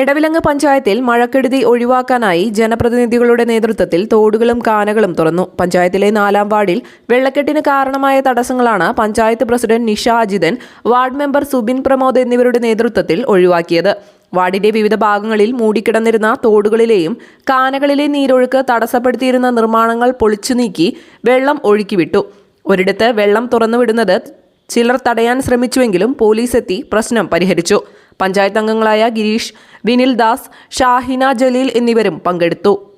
എടവിലങ്ങ് പഞ്ചായത്തിൽ മഴക്കെടുതി ഒഴിവാക്കാനായി ജനപ്രതിനിധികളുടെ നേതൃത്വത്തിൽ തോടുകളും കാനകളും തുറന്നു. പഞ്ചായത്തിലെ നാലാം വാർഡിൽ വെള്ളക്കെട്ടിന് കാരണമായ തടസ്സങ്ങളാണ് panchayat president Nisha Ajithan ward member Subin Pramod എന്നിവരുടെ നേതൃത്വത്തിൽ ഒഴിവാക്കിയത്. വാർഡിന്റെ വിവിധ ഭാഗങ്ങളിൽ മൂടിക്കിടന്നിരുന്ന തോടുകളിലെയും കാനകളിലെ നീരൊഴുക്ക് തടസ്സപ്പെടുത്തിയിരുന്ന നിർമ്മാണങ്ങൾ പൊളിച്ചു നീക്കി വെള്ളം ഒഴുക്കിവിട്ടു. ഒരിടത്ത് വെള്ളം തുറന്നുവിടുന്നത് ചിലർ തടയാൻ ശ്രമിച്ചുവെങ്കിലും പോലീസ് എത്തി പ്രശ്നം പരിഹരിച്ചു. പഞ്ചായത്ത് അംഗങ്ങളായ ഗിരീഷ് വിനിൽ ദാസ് ഷാഹിന ജലീൽ എന്നിവരും പങ്കെടുത്തു.